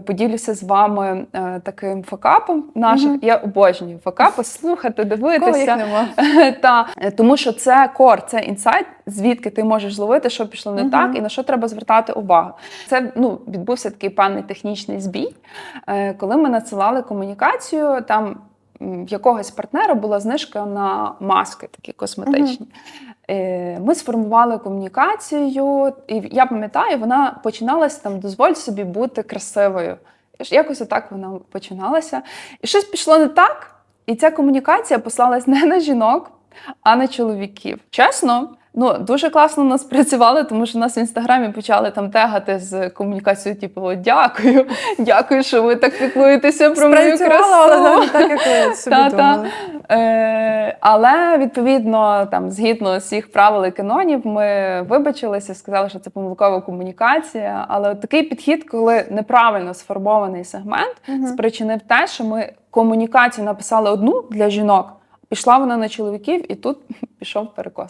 Поділюся з вами е, таким факапом наших. Мгм. Я обожнюю факапи, слухати, їх дивитися. Та е, тому, що це кор, це інсайт, звідки ти можеш зловити, що пішло не Мгм. так, і на що треба звертати увагу. Це ну відбувся такий певний технічний збій, е, коли ми надсилали комунікацію. Там якогось партнера була знижка на маски, такі косметичні. Е, Ми сформували комунікацію, і я пам'ятаю, вона починалася там дозволь собі бути красивою. Якось отак вона починалася. І щось пішло не так, і ця комунікація послалась не на жінок, а на чоловіків. Чесно, ну дуже класно нас працювали, тому що нас в інстаграмі почали там тегати з комунікацією, типу, дякую, дякую, що ви так піклуєтеся про мою Спрацювало, але красу. так, як ви собі Та-та. Е, але відповідно, там згідно всіх правил і канонів, ми вибачилися, сказали, що це помилкова комунікація. Але от такий підхід, коли неправильно сформований сегмент, Мгм. спричинив те, що ми комунікацію написали одну для жінок, пішла вона на чоловіків, і тут пішов перекос.